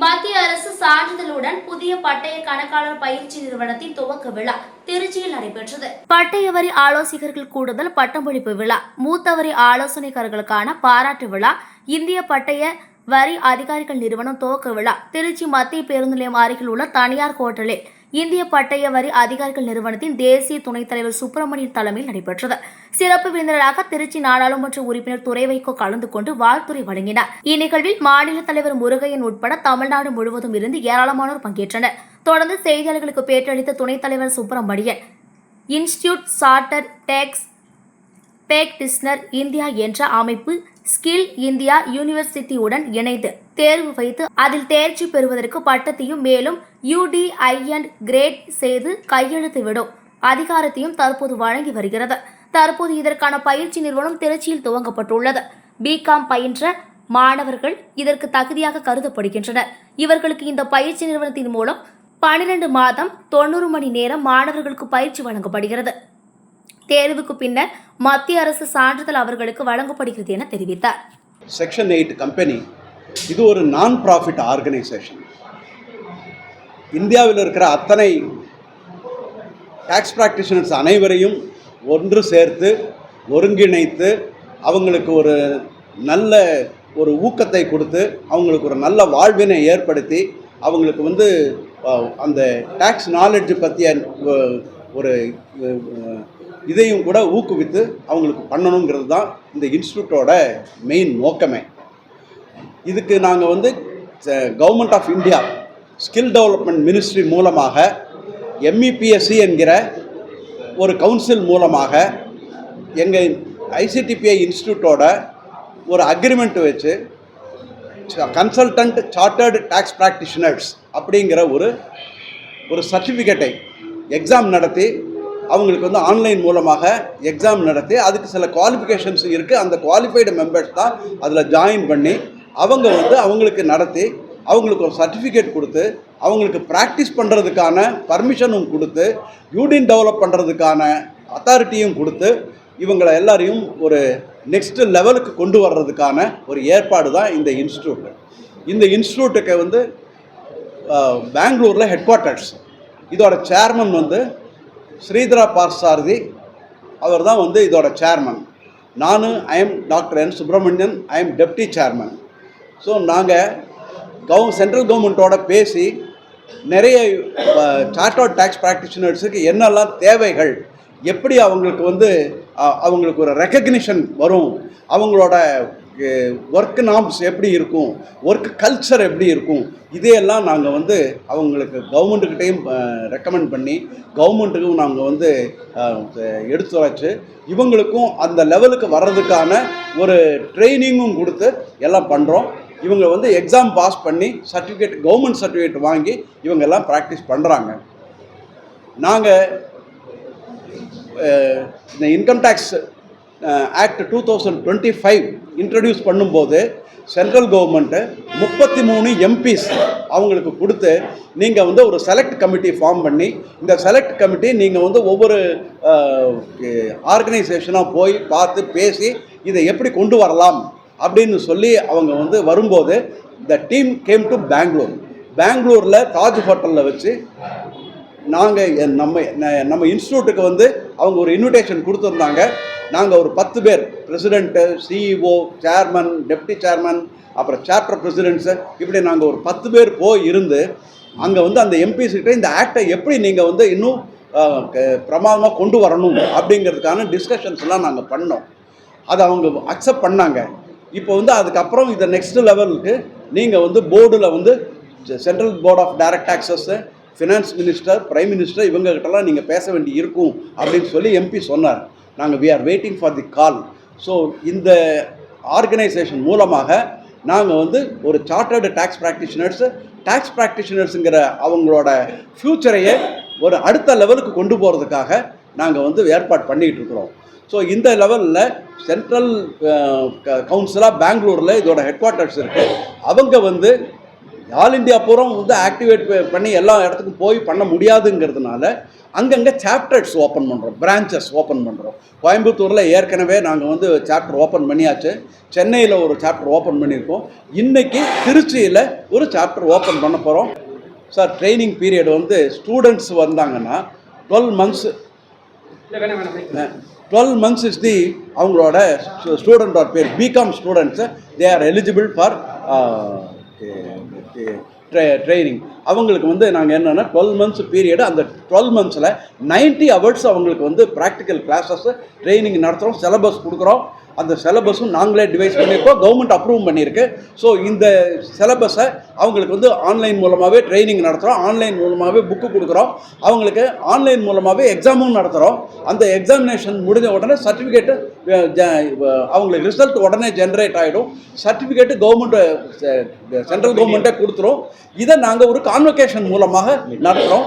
மத்திய அரசு சான்றிதழுடன் புதிய பட்டய கணக்காளர் பயிற்சி நிறுவனத்தின் துவக்க விழா திருச்சியில் நடைபெற்றது. பட்டய வரி ஆலோசகர்கள் கூடுதல் பட்டமளிப்பு விழா மூத்த வரி ஆலோசனைக்காரர்களுக்கான பாராட்டு விழா இந்திய பட்டய வரி அதிகாரிகள் நிறுவனம் துவக்க விழா திருச்சி மத்திய பேருந்து நிலையம் அருகில் உள்ள தனியார் ஹோட்டலில் இந்திய பட்டய வரி அதிகாரிகள் நிறுவனத்தின் தேசிய துணைத் தலைவர் சுப்பிரமணியன் தலைமையில் நடைபெற்றது. சிறப்பு விருந்தினராக திருச்சி நாடாளுமன்ற உறுப்பினர் துரை வைகோ கலந்து கொண்டு வாழ்த்துரை வழங்கினார். இந்நிகழ்வில் மாநில தலைவர் முருகையன் உட்பட தமிழ்நாடு முழுவதும் இருந்து ஏராளமானோர் பங்கேற்றனர். தொடர்ந்து செய்தியாளர்களுக்கு பேட்டியளித்த துணைத் தலைவர் Subramanian institute charter tax practitioner India என்ற அமைப்பு ஸ்கில் இந்தியா யூனிவர்சிட்டியுடன் இணைந்து தேர்வு வைத்து அதில் தேர்ச்சி பெறுவதற்கு பட்டத்தையும் மேலும் யூடிஐஎன் கிரேட் செய்து கையெழுத்து விடும் அதிகாரத்தையும் தற்போது வழங்கி வருகிறது. தற்போது இதற்கான பயிற்சி நிறுவனம் திருச்சியில் துவங்கப்பட்டுள்ளது. பிகாம் பயின்ற மாணவர்கள் இதற்கு தகுதியாக கருதப்படுகின்றனர். இவர்களுக்கு இந்த பயிற்சி நிறுவனத்தின் மூலம் பனிரெண்டு மாதம் தொண்ணூறு மணி நேரம் மாணவர்களுக்கு பயிற்சி வழங்கப்படுகிறது. தேர்வுக்கு பின்னர் மத்திய அரசு சான்றிதழ் அவர்களுக்கு வழங்கப்படுகிறது என தெரிவித்தார். செக்ஷன் எயிட் கம்பெனி இது ஒரு நான் ப்ராஃபிட் ஆர்கனைசேஷன் இந்தியாவில் இருக்கிற அத்தனை டேக்ஸ் ப்ராக்டிஷனர்ஸ் அனைவரையும் ஒன்று சேர்த்து ஒருங்கிணைத்து அவங்களுக்கு ஒரு நல்ல ஒரு ஊக்கத்தை கொடுத்து அவங்களுக்கு ஒரு நல்ல வாழ்வினை ஏற்படுத்தி அவங்களுக்கு வந்து அந்த டேக்ஸ் நாலேஜ் பற்றிய ஒரு இதையும் கூட ஊக்குவித்து அவங்களுக்கு பண்ணணுங்கிறது தான் இந்த இன்ஸ்டியூட்டோட மெயின் நோக்கமே. இதுக்கு நாங்கள் வந்து government of India skill development ministry மூலமாக எம்இபிஎஸ்சி என்கிற ஒரு கவுன்சில் மூலமாக எங்கள் ஐசிடிபிஐ இன்ஸ்டியூட்டோட ஒரு அக்ரிமெண்ட் வச்சு கன்சல்டன்ட் சார்ட்டர்டு டேக்ஸ் ப்ராக்டிஷனர்ஸ் அப்படிங்கிற ஒரு ஒரு சர்டிஃபிகேட்டை எக்ஸாம் நடத்தி அவங்களுக்கு வந்து ஆன்லைன் மூலமாக எக்ஸாம் நடத்தி அதுக்கு சில குவாலிஃபிகேஷன்ஸ் இருக்குது அந்த குவாலிஃபைடு மெம்பர்ஸ் தான் அதில் ஜாயின் பண்ணி அவங்க வந்து அவங்களுக்கு நடத்தி அவங்களுக்கு ஒரு சர்டிஃபிகேட் கொடுத்து அவங்களுக்கு ப்ராக்டிஸ் பண்ணுறதுக்கான பர்மிஷனும் கொடுத்து யூனியன் டெவலப் பண்ணுறதுக்கான அத்தாரிட்டியும் கொடுத்து இவங்களை எல்லாரையும் ஒரு நெக்ஸ்ட் லெவலுக்கு கொண்டு வர்றதுக்கான ஒரு ஏற்பாடு தான் இந்த இன்ஸ்டியூட்டு இந்த இன்ஸ்டியூட்டுக்கு வந்து பெங்களூரில் ஹெட் குவார்ட்டர்ஸ் இதோட சேர்மன் வந்து ஸ்ரீதரா பார்சாரதி அவர் தான் வந்து இதோட சேர்மன் நான் I'm doctor N Subramanian I'm deputy chairman so நாங்கள் கவு சென்ட்ரல் கவர்மெண்ட்டோட பேசி நிறைய சார்ட்டர்ட் டேக்ஸ் ப்ராக்டிஷனர்ஸுக்கு என்னெல்லாம் தேவைகள் எப்படி அவங்களுக்கு வந்து அவங்களுக்கு ஒரு ரெக்கக்னிஷன் வரும் அவங்களோட ஒர்க் நாம்ஸ் எப்படி இருக்கும்? ஒர்க் கல்ச்சர் எப்படி இருக்கும்? இதையெல்லாம் நாங்கள் வந்து அவங்களுக்கு கவர்மெண்ட்டுக்கிட்டையும் ரெக்கமெண்ட் பண்ணி கவர்மெண்ட்டுக்கும் நாங்கள் வந்து அஹ், எடுத்து வச்சு இவங்களுக்கும் அந்த லெவலுக்கு வர்றதுக்கான ஒரு ட்ரைனிங்கும் கொடுத்து எல்லாம் பண்ணுறோம் இவங்க வந்து எக்ஸாம் பாஸ் பண்ணி சர்டிஃபிகேட் கவர்மெண்ட் சர்டிஃபிகேட் வாங்கி இவங்க எல்லாம் ப்ராக்டிஸ் பண்ணுறாங்க நாங்கள் இந்த income tax act two thousand twenty five introduce பண்ணும்போது சென்ட்ரல் கவர்மெண்ட்டு முப்பத்தி மூணு எம்பிஸ் அவங்களுக்கு கொடுத்து நீங்கள் வந்து ஒரு செலக்ட் கமிட்டி ஃபார்ம் பண்ணி இந்த செலக்ட் கமிட்டி நீங்கள் வந்து ஒவ்வொரு ஆர்கனைசேஷனாக போய் பார்த்து பேசி இதை எப்படி கொண்டு வரலாம் அப்படின்னு சொல்லி அவங்க வந்து வரும்போது the team came to Bangalore பெங்களூரில் தாஜ் ஹோட்டலில் வச்சு நாங்கள் நம்ம நம்ம இன்ஸ்டியூட்டுக்கு வந்து அவங்க ஒரு இன்விடேஷன் கொடுத்துருந்தாங்க. நாங்கள் ஒரு பத்து பேர் president CEO chairman deputy chairman அப்புறம் சாப்டர் பிரசிடென்ட்ஸு இப்படி நாங்கள் ஒரு பத்து பேர் போய் இருந்து அங்கே வந்து அந்த எம்பிஸ்கிட்ட இந்த ஆக்டை எப்படி நீங்கள் வந்து இன்னும் பிரமாதமாக கொண்டு வரணும் அப்படிங்கிறதுக்கான டிஸ்கஷன்ஸ்லாம் நாங்கள் பண்ணோம். அதை அவங்க அக்செப்ட் பண்ணாங்க. இப்போ வந்து அதுக்கப்புறம் இதை நெக்ஸ்ட் லெவலுக்கு நீங்கள் வந்து போர்டில் வந்து central board of direct taxes finance minister prime minister இவங்ககிட்டலாம் நீங்கள் பேச வேண்டி இருக்கும் அப்படின்னு சொல்லி எம்பி சொன்னார். நாங்கள் we are waiting for the call so இந்த ஆர்கனைசேஷன் மூலமாக நாங்கள் வந்து ஒரு சார்ட்டர்டு டேக்ஸ் ப்ராக்டிஷனர்ஸ் டேக்ஸ் ப்ராக்டிஷனர்ஸுங்கிற அவங்களோட ஃப்யூச்சரையே ஒரு அடுத்த லெவலுக்கு கொண்டு போகிறதுக்காக நாங்கள் வந்து ஏற்பாடு பண்ணிகிட்டு இருக்கிறோம். ஸோ இந்த லெவலில் சென்ட்ரல் கவுன்சிலாக பெங்களூரில் இதோட ஹெட் குவார்ட்டர்ஸ் இருக்குது அவங்க வந்து ஆல் இந்தியா பூரம் வந்து ஆக்டிவேட் பண்ணி எல்லா இடத்துக்கும் போய் பண்ண முடியாதுங்கிறதுனால அங்கங்கே சாப்டர்ஸ் ஓப்பன் பண்ணுறோம் பிரான்ச்சஸ் ஓப்பன் பண்ணுறோம் கோயம்புத்தூரில் ஏற்கனவே நாங்கள் வந்து சாப்டர் ஓப்பன் பண்ணியாச்சு. சென்னையில் ஒரு சாப்டர் ஓப்பன் பண்ணியிருக்கோம். இன்றைக்கி திருச்சியில் ஒரு சாப்டர் ஓப்பன் பண்ண போகிறோம் சார் ட்ரைனிங் பீரியட் வந்து ஸ்டூடெண்ட்ஸ் வந்தாங்கன்னா twelve months twelve months is the அவங்களோட ஸ்டூடெண்டோட பேர். BCom students they are eligible for training அவங்களுக்கு வந்து நாங்கள் என்னென்னா டுவெல் மந்த்ஸ் பீரியடு அந்த டுவெல் மந்த்ஸில் 90 ஹவர்ஸ் அவங்களுக்கு வந்து ப்ராக்டிக்கல் கிளாஸஸ் ட்ரைனிங் நடத்துகிறோம் சிலபஸ் கொடுக்குறோம். அந்த சிலபஸும் நாங்களே டிவைஸ் பண்ணியிருக்கோம். கவர்மெண்ட் அப்ரூவ் பண்ணியிருக்கு. ஸோ இந்த சிலபஸை அவங்களுக்கு வந்து ஆன்லைன் மூலமாகவே ட்ரைனிங் நடத்துகிறோம் ஆன்லைன் மூலமாகவே புக்கு கொடுக்குறோம். அவங்களுக்கு ஆன்லைன் மூலமாகவே எக்ஸாமும் நடத்துகிறோம் அந்த எக்ஸாமினேஷன் முடிஞ்ச உடனே சர்டிஃபிகேட்டு அவங்களுக்கு ரிசல்ட் உடனே ஜென்ரேட் ஆகிடும் சர்டிஃபிகேட்டு கவர்மெண்ட்டு சென்ட்ரல் கவர்மெண்ட்டே கொடுத்துரும். இதை நாங்கள் ஒரு கான்வொகேஷன் மூலமாக நடத்துகிறோம்